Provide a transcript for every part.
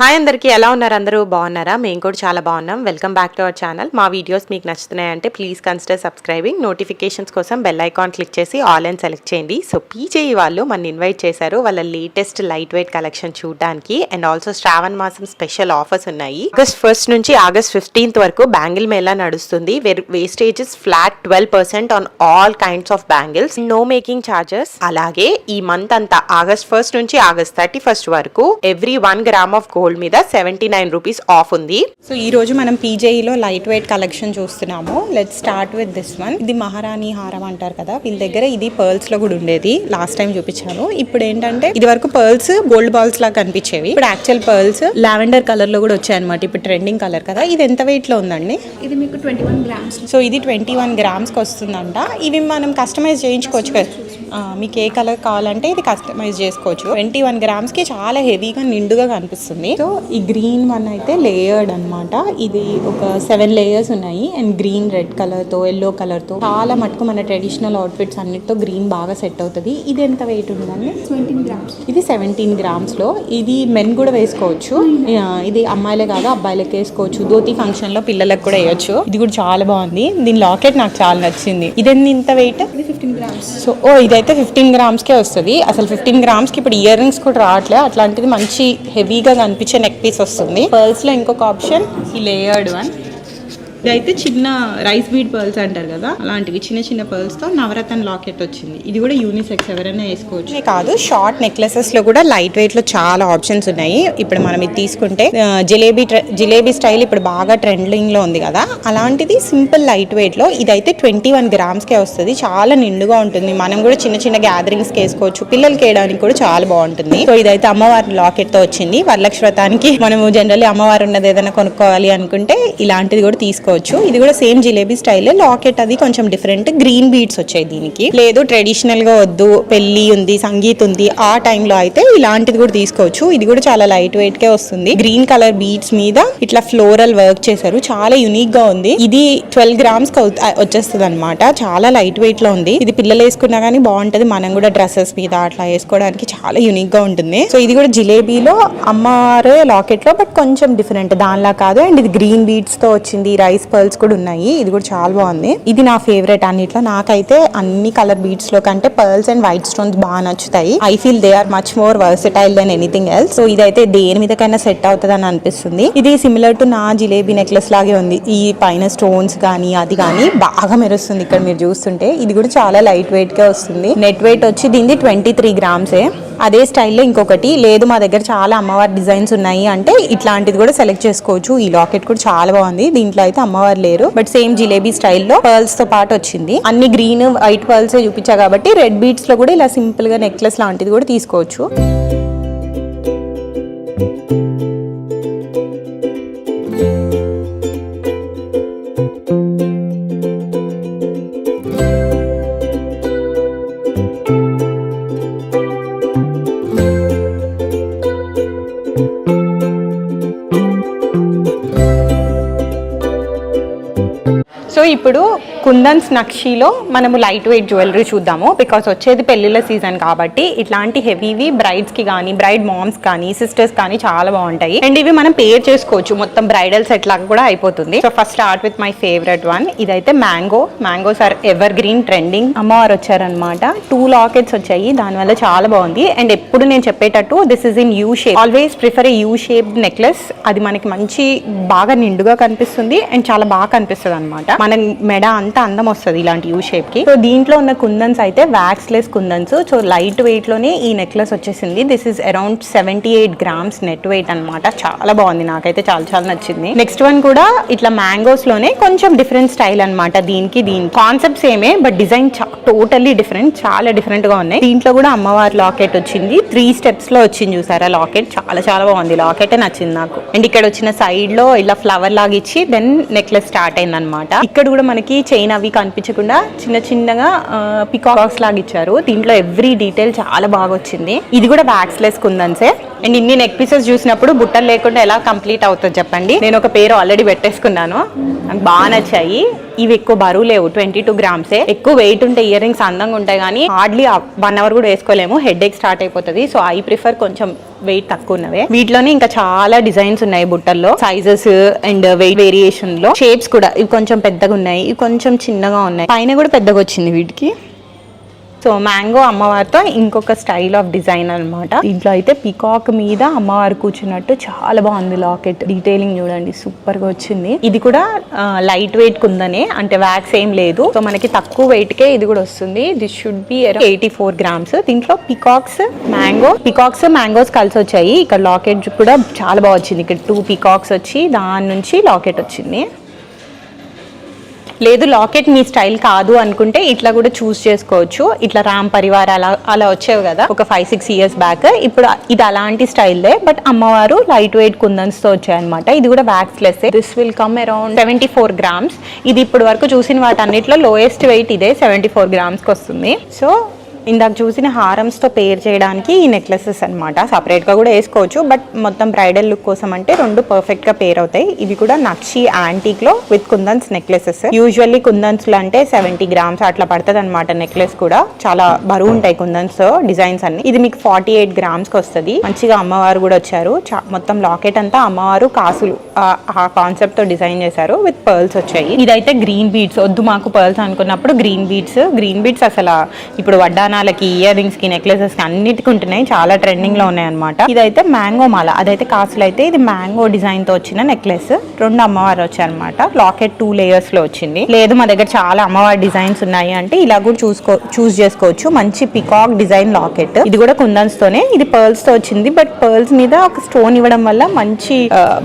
Hi అందరికీ ఎలా ఉన్నారు అందరూ? బాగున్నారా? మేము కూడా చాలా బాగున్నాం. Welcome back to our channel మా వీడియోస్ మీకు నచ్చుతున్నాయంటే ప్లీజ్ కన్సిడర్ సబ్స్క్రైబింగ్ నోటిఫికేషన్స్ కోసం బెల్ ఐకాన్ క్లిక్ చేసి ఆల్ అండ్ సెలెక్ట్ చేయండి. సో పీజేఈ వాళ్ళు మన ఇన్వైట్ చేశారు. వాళ్ళ లేటెస్ట్ లైట్ వెయిట్ కలెక్షన్ చూడడానికి. అండ్ ఆల్సో శ్రావణ మాసం స్పెషల్ ఆఫర్స్ ఉన్నాయి. ఆగస్ట్ ఫస్ట్ నుంచి ఆగస్ట్ ఫిఫ్టీన్త్ వరకు బ్యాంగిల్ మేళా నడుస్తుంది. Wastages flat twelve percent on all kinds of bangles no making charges అలాగే ఈ మంత్ అంతా ఆగస్ట్ ఫస్ట్ నుంచి ఆగస్ట్ థర్టీ ఫస్ట్ వరకు every one gram of gold మీద సెవెంటీ నైన్ రూపీస్ ఆఫ్ ఉంది. సో ఈ రోజు మనం పీజేఈలో లైట్ వెయిట్ కలెక్షన్ చూస్తున్నాము. Let start with this one ఇది మహారాణి హారం అంటారు కదా. వీళ్ళ దగ్గర ఇది పర్ల్స్లో కూడా ఉండేది. లాస్ట్ టైం చూపించాను. ఇప్పుడు ఏంటంటే ఇది వరకు పర్ల్స్ గోల్డ్ బాల్స్ లాగా కనిపించేవి. ఇప్పుడు యాక్చువల్ పర్ల్స్ లావెండర్ కలర్లో కూడా వచ్చాయి అనమాట ఇప్పుడు ట్రెండింగ్ కలర్ కదా. ఇది ఎంత వెయిట్లో ఉందండి? ఇది మీకు ట్వంటీ వన్ గ్రామ్స్ సో ఇది ట్వంటీ వన్ గ్రామ్స్కి వస్తుందంట. ఇవి మనం కస్టమైజ్ చేయించుకోవచ్చు కదా. మీకు ఏ కలర్ కావాలంటే ఇది కస్టమైజ్ చేసుకోవచ్చు. ట్వంటీ వన్ గ్రామ్స్కి చాలా హెవీగా నిండుగా కనిపిస్తుంది. సో ఈ గ్రీన్ వన్ అయితే లేయర్డ్ అన్నమాట. ఇది ఒక సెవెన్ లేయర్స్ ఉన్నాయి. అండ్ గ్రీన్ రెడ్ కలర్తో ఎల్లో కలర్తో చాలా మటుకు మన ట్రెడిషనల్ అవుట్ఫిట్స్ అన్నిటితో గ్రీన్ బాగా సెట్ అవుతుంది. ఇది ఎంత వెయిట్ ఉందండి? సెవెంటీన్ గ్రామ్స్ ఇది సెవెంటీన్ గ్రామ్స్లో ఇది మెన్ కూడా వేసుకోవచ్చు. ఆ, ఇది అమ్మాయిలే కాదు అబ్బాయిలకి వేసుకోవచ్చు. ధోతి ఫంక్షన్లో పిల్లలకు కూడా వేయొచ్చు. ఇది కూడా చాలా బాగుంది. దీని లాకెట్ నాకు చాలా నచ్చింది. ఇదెన్ని ఇంత వెయిట్ ఇది ఫిఫ్టీన్ గ్రామ్స్ సో ఓ ఇదైతే ఫిఫ్టీన్ గ్రామ్స్కే వస్తుంది. అసలు ఫిఫ్టీన్ గ్రామ్స్కి ఇప్పుడు ఇయర్ రింగ్స్ కూడా రావట్లే. అట్లాంటిది మంచి హెవీగా చూపించే నెక్ పీస్ వస్తుంది. పర్ల్స్లో ఇంకొక ఆప్షన్ ఈ లేయర్డ్ వన్ ఇదైతే చిన్న రైస్ బీడ్ పర్ల్స్ అంటారు కదా అలాంటివి చిన్న చిన్న పర్ల్స్తో నవరత్న లాకెట్ వచ్చింది. ఇది కూడా యూనిసెక్స్ ఎవరైనా వేసుకోవచ్చు. కాదు షార్ట్ నెక్లెసెస్లో కూడా లైట్ వెయిట్లో చాలా ఆప్షన్స్ ఉన్నాయి. ఇప్పుడు మనం ఇది తీసుకుంటే జిలేబీ ట్రె- జిలేబీ స్టైల్ ఇప్పుడు బాగా ట్రెండింగ్లో ఉంది కదా అలాంటిది సింపుల్ లైట్ వెయిట్లో ఇదైతే ట్వంటీ వన్ గ్రామ్స్ కే వస్తుంది. చాలా నిండుగా ఉంటుంది. మనం కూడా చిన్న చిన్న గ్యాదరింగ్స్కి వేసుకోవచ్చు. పిల్లలకి వేయడానికి కూడా చాలా బాగుంటుంది. సో ఇదైతే అమ్మవారి లాకెట్తో వచ్చింది. వరలక్ష్మి వ్రతానికి మనము జనరల్లీ అమ్మవారు ఉన్నది ఏదైనా కొనుక్కోవాలి అనుకుంటే ఇలాంటిది కూడా తీసుకోవచ్చు. ఇది కూడా సేమ్ జిలేబీ స్టైల్ లాకెట్ అది కొంచెం డిఫరెంట్ గ్రీన్ బీడ్స్ వచ్చాయి దీనికి. లేదు ట్రెడిషనల్గా వద్దు. పెళ్ళి ఉంది సంగీత్ ఉంది. ఆ టైంలో అయితే ఇలాంటిది కూడా తీసుకోవచ్చు. ఇది కూడా చాలా లైట్ వెయిట్ కే వస్తుంది. గ్రీన్ కలర్ బీడ్స్ మీద ఇట్లా ఫ్లోరల్ వర్క్ చేశారు. చాలా యునిక్గా ఉంది. ఇది ట్వెల్వ్ గ్రామ్స్ వచ్చేస్తుంది అనమాట చాలా లైట్ వెయిట్లో ఉంది. ఇది పిల్లలు వేసుకున్నా కానీ బాగుంటది. మనం కూడా డ్రెస్సెస్ మీద అట్లా వేసుకోవడానికి చాలా యునిక్గా ఉంటుంది. సో ఇది కూడా జిలేబీలో అమ్మారే లాకెట్లో బట్ కొంచెం డిఫరెంట్ దానిలా కాదు. అండ్ ఇది గ్రీన్ బీడ్స్తో వచ్చింది రైస్ పర్ల్స్ కూడా ఉన్నాయి. ఇది కూడా చాలా బాగుంది. ఇది నా ఫేవరెట్ అన్నిట్లో. నాకైతే అన్ని కలర్ బీడ్స్లో కంటే పర్ల్స్ అండ్ వైట్ స్టోన్స్ బాగా నచ్చుతాయి. I feel they are much more versatile than anything else. So ఇదైతే దేని మీదకైనా సెట్ అవుతుంది అని అనిపిస్తుంది. ఇది సిమిలర్ టు నా జిలేబీ నెక్లెస్ లాగే ఉంది. ఈ పైన స్టోన్స్ కానీ అది కానీ బాగా మెరుస్తుంది ఇక్కడ మీరు చూస్తుంటే. ఇది కూడా చాలా లైట్ వెయిట్గా వస్తుంది. నెట్ వెయిట్ వచ్చి దీనిది ట్వంటీ త్రీ గ్రామ్సే. అదే స్టైల్లో ఇంకొకటి. లేదు మా దగ్గర చాలా అమ్మవారి డిజైన్స్ ఉన్నాయి అంటే ఇట్లాంటిది కూడా సెలెక్ట్ చేసుకోవచ్చు. ఈ లాకెట్ కూడా చాలా బాగుంది. దీంట్లో అయితే అమ్మవారు లేరు. బట్ సేమ్ జిలేబీ స్టైల్లో పర్ల్స్తో పాటు వచ్చింది. అన్ని గ్రీన్ వైట్ పర్ల్స్ చూపించా కాబట్టి రెడ్ బీట్స్లో కూడా ఇలా సింపుల్గా నెక్లెస్ లాంటిది కూడా తీసుకోవచ్చు. సో ఇప్పుడు కుందన్స్ నక్షీలో మనము లైట్ వెయిట్ జ్యువెలరీ చూద్దాము. బికాస్ వచ్చేది పెళ్ళిళ్ళ సీజన్ కాబట్టి ఇట్లాంటి హెవీవి బ్రైడ్స్కి కానీ బ్రైడ్ మామ్స్ కానీ సిస్టర్స్ కానీ చాలా బాగుంటాయి. అండ్ ఇవి మనం పేర్ చేసుకోవచ్చు. మొత్తం బ్రైడల్ సెట్ లాగా కూడా అయిపోతుంది. So first start with my favourite one ఇదైతే mango mangoes are ever green trending అమ్మవారు వచ్చారనమాట టూ లాకెట్స్ వచ్చాయి. దానివల్ల చాలా బాగుంది. అండ్ ఎప్పుడు నేను చెప్పేటట్టు this is in U shape always prefer a U shape necklace అది మనకి మంచి బాగా నిండుగా కనిపిస్తుంది. అండ్ చాలా బాగా కనిపిస్తుంది అనమాట మన మెడ అంత అందం వస్తుంది ఇలాంటి యూ షేప్కి? సో దీంట్లో ఉన్న కుందన్స్ అయితే wax less kundans. So light వెయిట్లోనే ఈ నెక్లెస్ వచ్చేసింది. This is around seventy eight grams net weight అన్నమాట. చాలా బాగుంది. నాకైతే చాలా చాలా నచ్చింది. నెక్స్ట్ వన్ కూడా ఇట్లా మ్యాంగోస్లోనే కొంచెం డిఫరెంట్ స్టైల్ అనమాట దీనికి దీని కాన్సెప్ట్ సేమే బట్ డిజైన్ టోటల్లీ డిఫరెంట్ చాలా డిఫరెంట్గా ఉన్నాయి. దీంట్లో కూడా అమ్మవారి లాకెట్ వచ్చింది. త్రీ స్టెప్స్లో వచ్చింది చూసారా లాకెట్ చాలా చాలా బాగుంది. లాకెట్ నచ్చింది నాకు. అండ్ ఇక్కడ వచ్చిన సైడ్లో ఇలా ఫ్లవర్ లాగా ఇచ్చి దెన్ నెక్లెస్ స్టార్ట్ అయింది అనమాట ఇక్కడ కూడా మనకి చైన్ అవి కనిపించకుండా చిన్న చిన్నగా పికాక్స్ లాగా ఇచ్చారు. దీంట్లో ఎవ్రీ డీటెయిల్ చాలా బాగా వచ్చింది. ఇది కూడా బ్యాగ్స్ లెస్ కుందన్సే అండ్ ఇన్ని నెక్ పీసెస్ చూసినప్పుడు బుట్టలు లేకుండా ఎలా కంప్లీట్ అవుతుంది చెప్పండి? నేను ఒక పేరు ఆల్రెడీ పెట్టేసుకున్నాను. నాకు బాగా నచ్చాయి. ఇవి ఎక్కువ బరువు లేవు ట్వంటీ టూ గ్రామ్సే ఎక్కువ వెయిట్ ఉంటే ఇయర్ రింగ్స్ అందంగా ఉంటాయి కానీ హార్డ్లీ వన్ అవర్ కూడా వేసుకోలేము. హెడ్ ఏక్ స్టార్ట్ అయిపోతుంది. సో ఐ ప్రిఫర్ కొంచెం వెయిట్ తక్కువ ఉన్నవే వీటిలోనే ఇంకా చాలా డిజైన్స్ ఉన్నాయి బుట్టల్లో. సైజెస్ అండ్ వెయిట్ వేరియేషన్లో షేప్స్ కూడా ఇవి కొంచెం పెద్దగా ఉన్నాయి ఇవి కొంచెం చిన్నగా ఉన్నాయి. పైన కూడా పెద్దగా వచ్చింది వీటికి. సో మ్యాంగో అమ్మవారితో ఇంకొక స్టైల్ ఆఫ్ డిజైన్ అన్నమాట. దీంట్లో అయితే పికాక్ మీద అమ్మవారు కూర్చున్నట్టు చాలా బాగుంది లాకెట్. డీటెయిలింగ్ చూడండి సూపర్గా వచ్చింది. ఇది కూడా లైట్ వెయిట్ కుందనే అంటే వ్యాక్స్ ఏం లేదు. సో మనకి తక్కువ వెయిట్ కే ఇది కూడా వస్తుంది. This should be eighty four grams దీంట్లో పికాక్స్ మ్యాంగో పికాక్స్ మ్యాంగోస్ కలిసి వచ్చాయి. ఇక్కడ లాకెట్ కూడా చాలా బాగా వచ్చింది. ఇక్కడ టూ పికాక్స్ వచ్చి దాని నుంచి లాకెట్ వచ్చింది. లేదు లాకెట్ మీ స్టైల్ కాదు అనుకుంటే ఇట్లా కూడా చూస్ చేసుకోవచ్చు. ఇట్లా రామ్ పరివార్ అలా అలా వచ్చేవి కదా ఒక ఫైవ్ సిక్స్ ఇయర్స్ బ్యాక్ ఇప్పుడు ఇది అలాంటి స్టైల్దే బట్ అమ్మవారు లైట్ వెయిట్ కుందన్స్తో వచ్చాయన్నమాట. ఇది కూడా wax less this will come around seventy four grams ఇది ఇప్పుడు వరకు చూసిన వాటన్నిటిలో లోయెస్ట్ వెయిట్ ఇదే సెవెంటీ ఫోర్ గ్రామ్స్కి వస్తుంది. సో ఇందాక చూసిన హారమ్స్తో పేర్ చేయడానికి ఈ నెక్లెసెస్ అనమాట సపరేట్గా కూడా వేసుకోవచ్చు. బట్ మొత్తం బ్రైడల్ లుక్ కోసం అంటే రెండు పర్ఫెక్ట్గా పేర్ అవుతాయి. ఇవి కూడా నక్షి యాంటీక్లో విత్ కుందన్స్ నెక్లెసెస్ యూజువల్లీ కుందన్స్లో అంటే సెవెంటీ గ్రామ్స్ అట్లా పడుతుంది అనమాట నెక్లెస్ కూడా. చాలా బరువు ఉంటాయి కుందన్స్ డిజైన్స్ అన్ని. ఇది మీకు ఫార్టీ ఎయిట్ గ్రామ్స్కి వస్తుంది. మంచిగా అమ్మవారు కూడా వచ్చారు. చా- మొత్తం లాకెట్ అంతా అమ్మవారు కాసులు ఆ- కాన్సెప్ట్తో కాన్సెప్ట్తో డిజైన్ చేశారు. విత్ పర్ల్స్ వచ్చాయి. ఇదైతే గ్రీన్ బీడ్స్ వద్దు మాకు పర్ల్స్ అనుకున్నప్పుడు గ్రీన్ బీడ్స్ గ్రీన్ బీడ్స్ అసలు ఇప్పుడు వడ్డానాలకి ఇయర్ రింగ్స్కి నెక్లెసెస్కి అన్నిటికి ఉంటున్నాయి. చాలా ట్రెండింగ్లో ఉన్నాయి అనమాట ఇదైతే మ్యాంగో మాల. అదైతే కాసులు అయితే ఇది మ్యాంగో డిజైన్తో వచ్చిన నెక్లెస్ రెండు అమ్మవారు వచ్చాయన్నమాట లాకెట్ టూ లేయర్స్లో వచ్చింది. లేదు మా దగ్గర చాలా అమ్మవారి డిజైన్స్ ఉన్నాయి అంటే ఇలా కూడా చూసుకో చూస్ చేసుకోవచ్చు. మంచి పికాక్ డిజైన్ లాకెట్ ఇది కూడా కుందన్స్ తోనే. ఇది పర్ల్స్తో వచ్చింది. బట్ పర్ల్స్ మీద ఒక స్టోన్ ఇవ్వడం వల్ల మంచి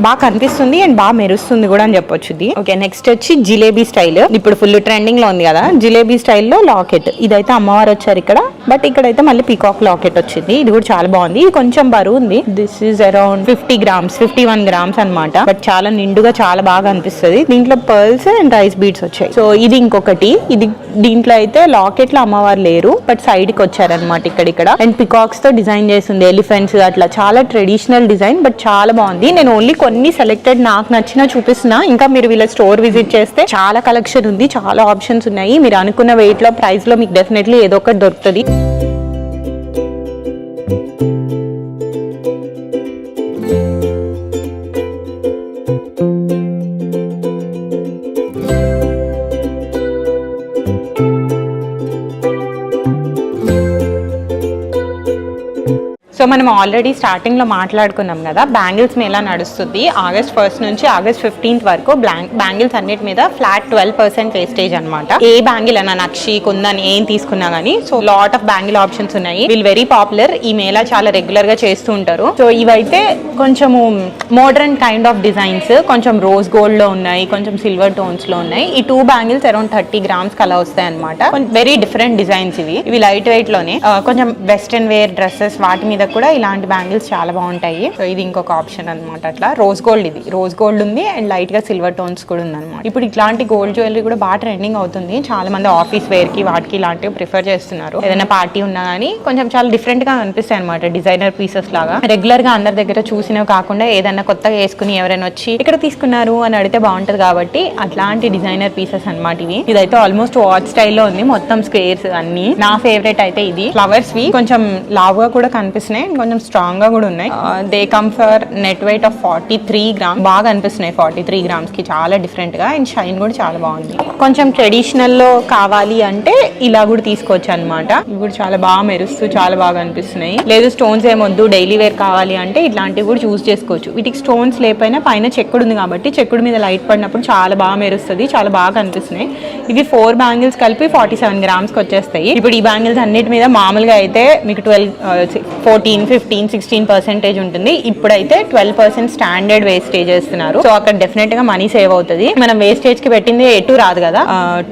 బాగా కనిపిస్తుంది అండ్ బాగా మెరుస్తుంది కూడా అని చెప్పొచ్చు ఇది. ఓకే నెక్స్ట్ వచ్చి జిలేబీ స్టైల్. ఇప్పుడు ఫుల్ ట్రెండింగ్లో ఉంది కదా. జిలేబీ స్టైల్లో లాకెట్ ఇదైతే అమ్మవారు వచ్చారు ఇక్కడ. బట్ ఇక్కడైతే మళ్ళీ పీకాక్ లాకెట్ వచ్చింది. ఇది కూడా చాలా బాగుంది. ఇది కొంచెం బరువు ఉంది. This is around fifty grams fifty one grams అనమాట బట్ చాలా నిండుగా చాలా బాగా అనిపిస్తుంది. దీంట్లో పర్ల్స్ అండ్ రైస్ బీడ్స్ వచ్చాయి. సో ఇది ఇంకొకటి. ఇది దీంట్లో అయితే లాకెట్లో అమ్మవారు లేరు. బట్ సైడ్కి వచ్చారనమాట ఇక్కడ ఇక్కడ. అండ్ పికాక్స్తో డిజైన్ చేసింది. ఎలిఫెంట్స్ అట్లా. చాలా ట్రెడిషనల్ డిజైన్ బట్ చాలా బాగుంది. నేను ఓన్లీ కొన్ని సెలెక్టెడ్ నాకు నచ్చిన చూపిస్తున్నా. ఇంకా మీరు వీళ్ళ స్టోర్ విజిట్ చేస్తే చాలా కలెక్షన్ ఉంది. చాలా ఆప్షన్స్ ఉన్నాయి. మీరు అనుకున్న వెయిట్లో ప్రైస్లో మీకు డెఫినెట్లీ ఏదో ఒకటి దొరుకుతుంది. సో మనం ఆల్రెడీ స్టార్టింగ్లో మాట్లాడుకున్నాం కదా బ్యాంగిల్స్ మీద నడుస్తుంది? ఆగస్ట్ ఫస్ట్ నుంచి ఆగస్ట్ ఫిఫ్టీన్త్ వరకు బ్యాంగిల్స్ అన్నిటి మీద ఫ్లాట్ ట్వెల్వ్ పర్సెంట్ వేస్టేజ్ అనమాట ఏ బ్యాంగిల్ అన్న నక్షి కుందని ఏం తీసుకున్నా కానీ so lot of bangle options ఉన్నాయి. వీళ్ళు వెరీ పాపులర్ ఈ మేళా చాలా రెగ్యులర్గా చేస్తూ ఉంటారు. సో ఇవైతే కొంచెము మోడర్న్ కైండ్ ఆఫ్ డిజైన్స్ కొంచెం రోజ్ గోల్డ్లో ఉన్నాయి కొంచెం సిల్వర్ టోన్స్లో ఉన్నాయి. ఈ two bangles around thirty grams కలా వస్తాయి అనమాట వెరీ డిఫరెంట్ డిజైన్స్ ఇవి. ఇవి లైట్ వెయిట్లోనే కొంచెం వెస్టర్న్ వేర్ డ్రెస్సెస్ వాటి మీద కూడా ఇలాంటి బ్యాంగిల్స్ చాలా బాగుంటాయి. సో ఇది ఇంకొక ఆప్షన్ అన్నమాట అట్లా. రోజ్ గోల్డ్ ఇది. రోజ్ గోల్డ్ ఉంది అండ్ లైట్గా సిల్వర్ టోన్స్ కూడా ఉంది అనమాట ఇప్పుడు ఇట్లాంటి గోల్డ్ జ్యువెలరీ కూడా బాగా ట్రెండింగ్ అవుతుంది. చాలా మంది ఆఫీస్ వేర్కి వాటికి ఇలాంటివి ప్రిఫర్ చేస్తున్నారు. ఏదైనా పార్టీ ఉన్నా కానీ కొంచెం చాలా డిఫరెంట్గా అనిపిస్తాయి అనమాట డిజైనర్ పీసెస్ లాగా. రెగ్యులర్గా అందరి దగ్గర చూసినవి కాకుండా ఏదైనా కొత్తగా వేసుకుని ఎవరైనా వచ్చి ఇక్కడ తీసుకున్నారు అని అడిగితే బాగుంటది కాబట్టి అట్లాంటి డిజైనర్ పీసెస్ అన్నమాట ఇవి. ఇదైతే ఆల్మోస్ట్ వాచ్ స్టైల్లో ఉంది. మొత్తం స్క్వేర్స్ అన్ని. నా ఫేవరెట్ అయితే ఇది. ఫ్లవర్స్ వి కొంచెం లావుగా కూడా కనిపిస్తున్నాయి. ఉన్నాయి. కొంచెం స్ట్రాంగ్గా కూడా ఉన్నాయి. They come for net weight of forty three gram బాగా అనిపిస్తున్నాయి ఫార్టీ త్రీ గ్రామ్స్కి. చాలా డిఫరెంట్గా. అండ్ షైన్ కూడా చాలా బాగుంది. కొంచెం ట్రెడిషనల్లో కావాలి అంటే ఇలా కూడా తీసుకోవచ్చు అనమాట ఇవి కూడా చాలా బాగా మెరుస్తూ చాలా బాగా అనిపిస్తున్నాయి. లేదు స్టోన్స్ ఏమొద్దు డైలీ వేర్ కావాలి అంటే ఇట్లాంటివి కూడా చూస్ చేసుకోవచ్చు. వీటికి స్టోన్స్ లేకపోయినా పైన చెక్కుడు ఉంది కాబట్టి చెక్కుడు మీద లైట్ పడినప్పుడు చాలా బాగా మెరుస్తుంది చాలా బాగా అనిపిస్తున్నాయి. ఇవి ఫోర్ బ్యాంగిల్స్ కలిపి ఫార్టీ సెవెన్ గ్రామ్స్కి వచ్చేస్తాయి. ఇప్పుడు ఈ బ్యాంగిల్స్ అన్నిటి మీద మామూలుగా అయితే మీకు twelve fourteen uh, fifteen sixteen percentage ఉంటుంది. ఇప్పుడైతే ట్వెల్వ్ పర్సెంట్ స్టాండర్డ్ వేస్టేజ్ చేస్తున్నారు. సో అక్కడ డెఫినెట్గా మనీ సేవ్ అవుతుంది. మనం వేస్టేజ్కి పెట్టింది ఎటు రాదు కదా.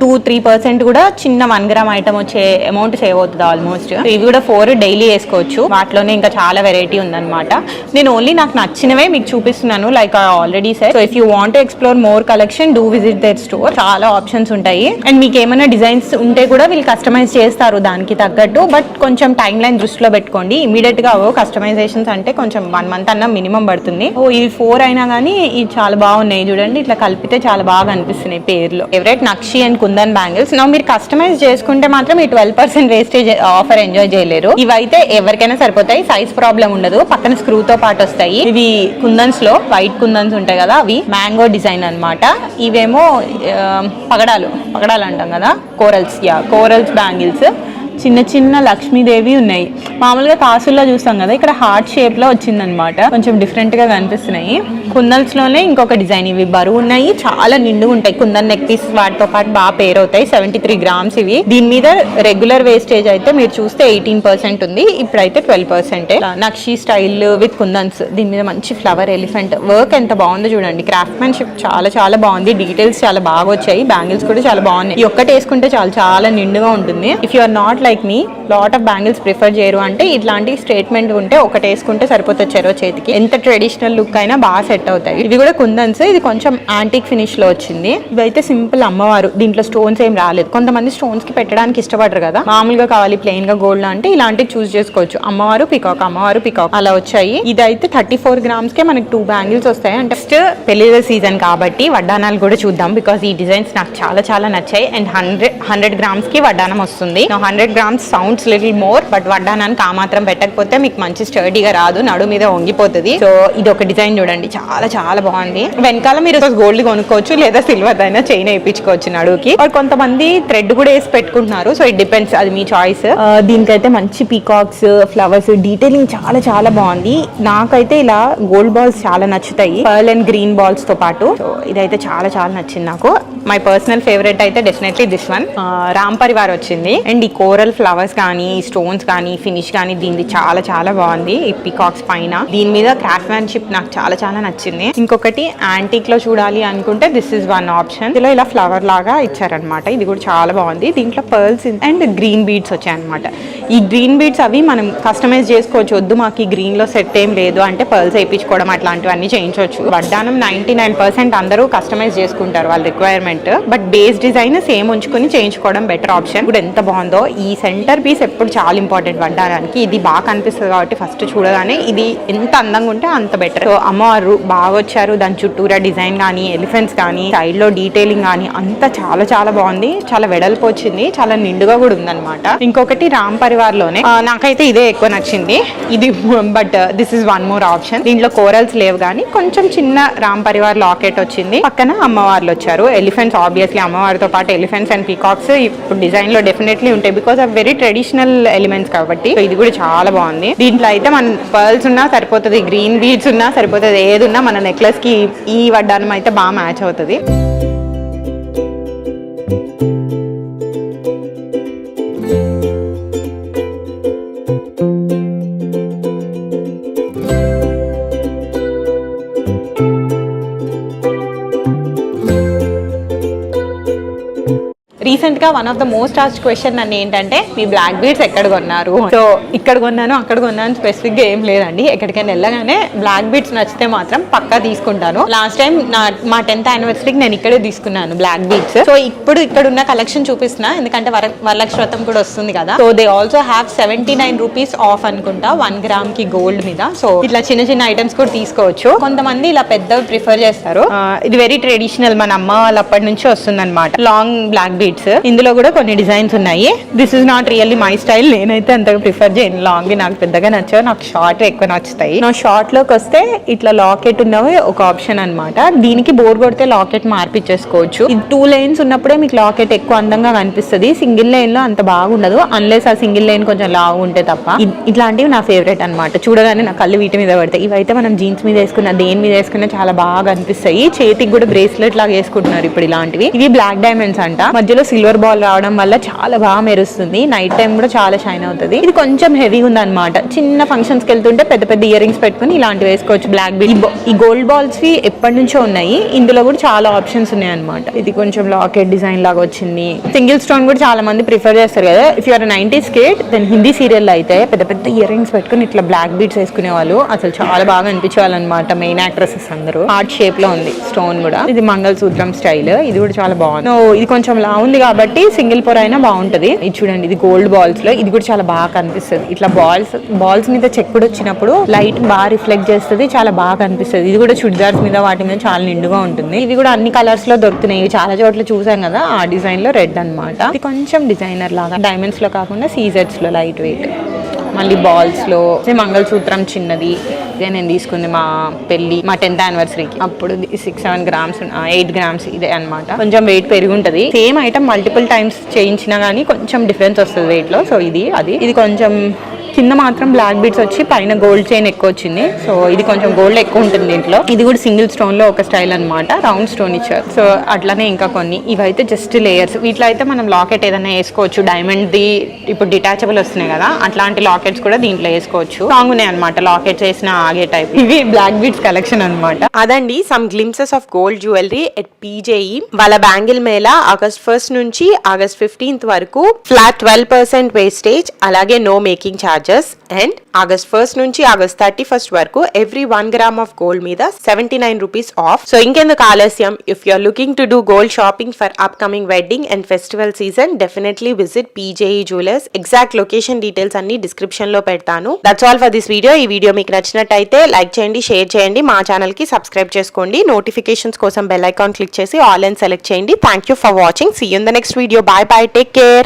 టూ త్రీ పర్సెంట్ కూడా చిన్న వన్ గ్రామ్ ఐటమ్ వచ్చే అమౌంట్ సేవ్ అవుతుంది ఆల్మోస్ట్ ఇవి కూడా ఫోర్ డైలీ వేసుకోవచ్చు. వాటిలోనే ఇంకా చాలా వెరైటీ ఉందన్నమాట. నేను ఓన్లీ నాకు నచ్చినవే మీకు చూపిస్తున్నాను like already set so if you want explore more collection do visit their store చాలా ఆప్షన్స్ ఉంటాయి. అండ్ మీకు ఏమైనా డిజైన్స్ ఉంటే కూడా వీళ్ళు కస్టమైజ్ చేస్తారు దానికి తగ్గట్టు. బట్ కొంచెం టైం లైన్ దృష్టిలో పెట్టుకోండి. ఇమీడియట్గా అవ్వవు. కస్టమైజేషన్స్ అంటే కొంచెం వన్ మంత్ అన్న మినిమం పడుతుంది. ఓ ఇది ఫోర్ అయినా కానీ ఇది చాలా బాగున్నాయి చూడండి. ఇట్లా కలిపితే చాలా బాగా అనిపిస్తున్నాయి పేర్లు. ఎవరైట్ నక్షి అండ్ కుందన్ బ్యాంగిల్స్ నా మీరు కస్టమైజ్ చేసుకుంటే మాత్రం ఈ twelve percent wastage offer enjoy చేయలేరు. ఇవైతే ఎవరికైనా సరిపోతాయి. సైజ్ ప్రాబ్లం ఉండదు. పక్కన స్క్రూ తో పాటు వస్తాయి. ఇవి కుందన్స్లో వైట్ కుందన్స్ ఉంటాయి కదా అవి మ్యాంగో డిజైన్ అన్నమాట. ఇవేమో పగడాలు పగడాలు అంటాం కదా కోరల్స్ యా కోరల్స్ బ్యాంగిల్స్ చిన్న చిన్న లక్ష్మీదేవి ఉన్నాయి. మామూలుగా కాసుల్లో చూస్తాం కదా ఇక్కడ హార్ట్ షేప్లో వచ్చిందనమాట కొంచెం డిఫరెంట్గా కనిపిస్తున్నాయి. కుందన్స్లోనే ఇంకొక డిజైన్ ఇవి. బరువు ఉన్నాయి చాలా నిండుగా ఉంటాయి. కుందన్ నెక్ పీస్ వాటితో పాటు బాగా పేరు అవుతాయి. సెవెంటీ త్రీ గ్రామ్స్ ఇవి. దీని మీద రెగ్యులర్ వేస్టేజ్ అయితే మీరు చూస్తే ఎయిటీన్ పర్సెంట్ ఉంది. ఇప్పుడైతే ట్వెల్వ్ పర్సెంటే నక్షి స్టైల్ విత్ కుందన్స్. దీని మీద మంచి ఫ్లవర్ ఎలిఫెంట్ వర్క్ ఎంత బాగుందో చూడండి. క్రాఫ్ట్మెన్షిప్ చాలా చాలా బాగుంది. డీటెయిల్స్ చాలా బాగా వచ్చాయి. బ్యాంగిల్స్ కూడా చాలా బాగున్నాయి. ఈ ఒక్కటి వేసుకుంటే చాలా చాలా నిండుగా ఉంటుంది. If you are not like me lot of bangles prefer చేయరు. అంటే ఇట్లాంటి స్టేట్మెంట్ ఉంటే ఒకటి వేసుకుంటే సరిపోతుంది చెరో చేతికి. ఎంత ట్రెడిషనల్ లుక్ అయినా బాగా సెట్ అవుతాయి. ఇవి కూడా కుందన్స్ ఇది కొంచెం యాంటిక్ ఫినిష్లో వచ్చింది. ఇవైతే సింపుల్ అమ్మవారు దీంట్లో స్టోన్స్ ఏం రాలేదు. కొంతమంది స్టోన్స్కి పెట్టడానికి ఇష్టపడరు కదా. మామూలుగా కావాలి ప్లెయిన్గా గోల్డ్ అంటే ఇలాంటివి చూస్ చేసుకోవచ్చు. అమ్మవారు పికాక్ అమ్మవారు పికాక్ అలా వచ్చాయి. ఇదైతే థర్టీ ఫోర్ గ్రామ్స్ కే మనకి టూ బ్యాంగిల్స్ వస్తాయి. అంటే ఫస్ట్ పెళ్ళిళ్ళ సీజన్ కాబట్టి వడ్డానాలు కూడా చూద్దాం. బికాస్ ఈ డిజైన్స్ నాకు చాలా చాలా నచ్చాయి. అండ్ హండ్రెడ్ హండ్రెడ్ గ్రామ్స్కి వడ్డానం వస్తుంది. Hundred grams sounds little more but వడ్డానానికి ఆ మాత్రం పెట్టకపోతే మీకు మంచి స్టడీగా రాదు నడు మీద వంగిపోతుంది. సో ఇది ఒక డిజైన్ చూడండి చాలా చాలా బాగుంది. వెనకాల మీరు గోల్డ్ కొనుక్కోవచ్చు లేదా సిల్వర్ అయినా చైన్ వేయించుకోవచ్చు నడుకి కొంతమంది థ్రెడ్ కూడా వేసి పెట్టుకుంటున్నారు సో ఇట్ డిపెండ్స్ అది మీ చాయిస్ దీనికైతే మంచి పీకాక్స్ ఫ్లవర్స్ డీటెయిలింగ్ చాలా చాలా బాగుంది. నాకైతే ఇలా గోల్డ్ బాల్స్ చాలా నచ్చుతాయి పర్ల్ అండ్ గ్రీన్ బాల్స్తో పాటు. సో ఇదైతే చాలా చాలా నచ్చింది నాకు. మై పర్సనల్ ఫేవరెట్ అయితే definitely this one Ram Parivar వచ్చింది. అండ్ ఈ కోరల్ ఫ్లవర్స్ కానీ స్టోన్స్ కానీ ఫినిష్ కానీ దీనిది చాలా చాలా బాగుంది. ఈ పికాక్స్ పైన. దీని మీద క్రాఫ్ట్మెన్షిప్ నాకు చాలా చాలా నచ్చింది. ఇంకొకటి యాంటిక్లో చూడాలి అనుకుంటే దిస్ ఇస్ వన్ ఆప్షన్ ఇందులో ఇలా ఫ్లవర్ లాగా ఇచ్చారనమాట ఇది కూడా చాలా బాగుంది. దీంట్లో పర్ల్స్ అండ్ గ్రీన్ బీడ్స్ వచ్చాయన్నమాట. ఈ గ్రీన్ బీడ్స్ అవి మనం కస్టమైజ్ చేసుకోవచ్చు. వద్దు మాకు ఈ గ్రీన్లో సెట్ ఏం లేదు అంటే పర్ల్స్ వేయించుకోవడం అట్లాంటివన్నీ చేయించవచ్చు. వడ్డానం నైన్టీ నైన్ పర్సెంట్ అందరూ కస్టమైజ్ చేసుకుంటారు వాళ్ళ requirement but base design same ఉంచుకుని చేయించుకోవడం బెటర్ ఆప్షన్ ఇప్పుడు ఎంత బాగుందో ఈ సెంటర్ పీస్ ఎప్పుడు చాలా ఇంపార్టెంట్ వడ్డానానికి ఇది బాగా కనిపిస్తుంది కాబట్టి ఫస్ట్ చూడగానే ఇది ఎంత అందంగా ఉంటే అంత బెటర్ సో అమ్మవారు బాగా వచ్చారు. దాని చుట్టూరా డిజైన్ కానీ ఎలిఫెంట్స్ కానీ సైడ్లో డీటెయిలింగ్ కానీ అంతా చాలా చాలా బాగుంది. చాలా వెడల్పు వచ్చింది. చాలా నిండుగా కూడా ఉందన్నమాట. ఇంకొకటి రామ్ పరివార్లోనే నాకైతే ఇదే ఎక్కువ నచ్చింది. ఇది but this is one more option దీంట్లో కోరల్స్ లేవు కానీ కొంచెం చిన్న రామ్ పరివార్ లాకెట్ వచ్చింది. పక్కన అమ్మవార్లు వచ్చారు. ఎలిఫెంట్స్ ఆబ్వియస్లీ అమ్మవారితో పాటు ఎలిఫెంట్స్ అండ్ పీకాక్స్ ఇప్పుడు డిజైన్లో డెఫినెట్లీ ఉంటాయి. Because are very traditional elements కాబట్టి. ఇది కూడా చాలా బాగుంది. దీంట్లో అయితే మన పర్ల్స్ ఉన్నా సరిపోతుంది గ్రీన్ బీడ్స్ ఉన్నా సరిపోతుంది ఏది ఉన్నా మన నెక్లెస్కి ఈ వడ్డానం అయితే బాగా మ్యాచ్ అవుతుంది. రీసెంట్గా one of the most asked question నన్ను ఏంటంటే మీ బ్లాక్ బీడ్స్ ఎక్కడ కొన్నారు? సో ఇక్కడ కొన్నాను అక్కడ కొన్నాను స్పెసిఫిక్గా ఏం లేదండి. ఎక్కడికైనా వెళ్ళగానే బ్లాక్ బీడ్స్ నచ్చితే మాత్రం పక్కా తీసుకుంటాను. లాస్ట్ టైం నా మా టెన్త్ యానివర్సరీకి నేను ఇక్కడే తీసుకున్నాను బ్లాక్ బీడ్స్ సో ఇప్పుడు ఇక్కడ ఉన్న కలెక్షన్ చూపిస్తున్నా ఎందుకంటే వర వరలక్ష్మి వ్రతం కూడా వస్తుంది కదా. So they also have seventy nine rupees off అనుకుంటా వన్ గ్రామ్కి గోల్డ్ మీద. సో ఇట్లా చిన్న చిన్న ఐటమ్స్ కూడా తీసుకోవచ్చు. కొంతమంది ఇలా పెద్దవి ప్రిఫర్ చేస్తారు. ఆ, ఇది వెరీ ట్రెడిషనల్ మన అమ్మ వాళ్ళ అప్పటి నుంచి వస్తుంది అనమాట లాంగ్ బ్లాక్ బీడ్స్ ఇందులో కూడా కొన్ని డిజైన్స్ ఉన్నాయి. This is not really my style నేనైతే అంతగా ప్రిఫర్ చేయను. లాంగ్ నాకు పెద్దగా నచ్చవు. నాకు షార్ట్ ఎక్కువ నచ్చుతాయి. నా షార్ట్లోకి వస్తే ఇట్లా లాకెట్ ఉన్నవి ఒక ఆప్షన్ అన్నమాట. దీనికి బోర్ కొడితే లాకెట్ మార్పిచ్చేసుకోవచ్చు టూ లైన్స్ ఉన్నప్పుడే మీకు లాకెట్ ఎక్కువ అందంగా కనిపిస్తుంది. సింగిల్ లైన్లో అంత బాగుండదు. అన్లెస్ ఆ సింగిల్ లైన్ కొంచెం లావు ఉంటే తప్ప. ఇట్లాంటివి నా ఫేవరెట్ అన్నమాట. చూడగానే నా కళ్ళు వీటి మీద పడతాయి. ఇవైతే మనం జీన్స్ మీద వేసుకున్న దేని మీద వేసుకున్నా చాలా బాగా అనిపిస్తాయి. చేతికి కూడా బ్రేస్లెట్ లాగా వేసుకుంటున్నారు ఇప్పుడు ఇలాంటివి. ఇవి బ్లాక్ డైమండ్స్ అంట. మధ్యలో సిల్వర్ బాల్ రావడం వల్ల చాలా బాగా మెరుస్తుంది. నైట్ టైం కూడా చాలా షైన్ అవుతుంది. ఇది కొంచెం హెవీగా ఉంది అనమాట చిన్న ఫంక్షన్స్కి వెళ్తుంటే పెద్ద పెద్ద ఇయర్ రింగ్స్ పెట్టుకుని ఇలాంటివి వేసుకోవచ్చు. బ్లాక్ బిల్ ఈ గోల్డ్ బాల్స్ ఎప్పటి నుంచో ఉన్నాయి. ఇందులో కూడా చాలా ఆప్షన్స్ ఉన్నాయి అనమాట ఇది కొంచెం లాకెట్ డిజైన్ లాగా వచ్చింది. సింగిల్ స్టోన్ కూడా చాలా మంది ప్రిఫర్ చేస్తారు కదా. If you're nineties skate then Hindi serial అయితే పెద్ద పెద్ద ఇయర్ రింగ్స్ పెట్టుకుని ఇట్లా బ్లాక్ బీడ్స్ వేసుకునే వాళ్ళు అసలు చాలా బాగా అనిపించేవాళ్ళు అనమాట మెయిన్ యాక్ట్రెసెస్ అందరూ. హార్ట్ షేప్లో ఉంది. స్టోన్ కూడా. ఇది మంగళసూత్రం స్టైల్ ఇది కూడా చాలా బాగుంది. ఇది కొంచెం లా ఉంది కాబట్టి సింగిల్ పొర అయినా బాగుంటది. ఇది చూడండి ఇది గోల్డ్ బాల్స్లో ఇది కూడా చాలా బాగా కనిపిస్తుంది. ఇట్లా బాల్స్ బాల్స్ మీద చెక్కుడు వచ్చినప్పుడు లైట్ బాగా రిఫ్లెక్ట్ చేస్తుంది చాలా బాగా కనిపిస్తుంది. ఇది కూడా చుడిదార్స్ మీద వాటి మీద చాలా నిండుగా ఉంటుంది. ఇది కూడా అన్ని కలర్స్లో దొరుకుతున్నాయి. చాలా చోట్ల చూసాం కదా ఆ డిజైన్లో రెడ్ అన్నమాట. ఇది కొంచెం డిజైనర్ లాగా డైమండ్స్లో కాకుండా సీజర్స్లో లైట్ వెయిట్ మళ్ళీ బాల్స్లో మంగళసూత్రం చిన్నది. ఇదే నేను తీసుకుంది మా పెళ్ళి మా టెన్త్ యానివర్సరీకి అప్పుడు six seven grams eight grams ఇదే అన్నమాట. కొంచెం వెయిట్ పెరిగి ఉంటుంది సేమ్ ఐటమ్ మల్టిపుల్ టైమ్స్ చేయించినా కానీ కొంచెం డిఫరెన్స్ వస్తుంది వెయిట్లో సో ఇది అది. ఇది కొంచెం కింద మాత్రం బ్లాక్ బీట్స్ వచ్చి పైన గోల్డ్ చైన్ ఎక్కువ వచ్చింది. సో ఇది కొంచెం గోల్డ్ ఎక్కువ ఉంటుంది దీంట్లో. ఇది కూడా సింగిల్ స్టోన్లో ఒక స్టైల్ అన్నమాట. రౌండ్ స్టోన్ ఇచ్చారు. సో అట్లానే ఇంకా కొన్ని. ఇవైతే జస్ట్ లేయర్స్ వీటిలో అయితే మనం లాకెట్ ఏదైనా వేసుకోవచ్చు. డైమండ్ ది ఇప్పుడు డిటాచబుల్ వస్తున్నాయి కదా అట్లాంటి లాకెట్స్ కూడా దీంట్లో వేసుకోవచ్చు. స్ట్రాంగ్ ఉన్నాయి అనమాట లాకెట్స్ వేసిన ఆగే టైప్ ఇవి బ్లాక్ బీట్స్ కలెక్షన్ అనమాట అదండి some glimpses of gold jewellery at PJE వాళ్ళ బ్యాంగిల్ మేళ ఆగస్ట్ ఫస్ట్ నుంచి ఆగస్ట్ ఫిఫ్టీన్త్ వరకు ఫ్లాట్ ట్వెల్వ్ పర్సెంట్ వేస్టేజ్ అలాగే no making charges and August first నుంచి ఆగస్ట్ థర్టీ ఫస్ట్ వరకు every one gram of gold మీద seventy nine rupees off so ఇంకెందుకు ఆలస్యం? If you're looking to do gold shopping for upcoming wedding and festival season definitely visit PJE jewellers exact location details అన్ని డిస్క్రిప్షన్లో పెడతాను. That's all for this video ఈ video మీకు నచ్చినట్టయితే like చేయండి share చేయండి. మా ఛానల్కి సబ్స్క్రైబ్ చేసుకోండి. నోటిఫికేషన్స్ కోసం బెల్ ఐకాన్ క్లిక్ చేసి ఆల్ అండ్ సెలెక్ట్ చేయండి. Thank you for watching see in the next video bye bye take care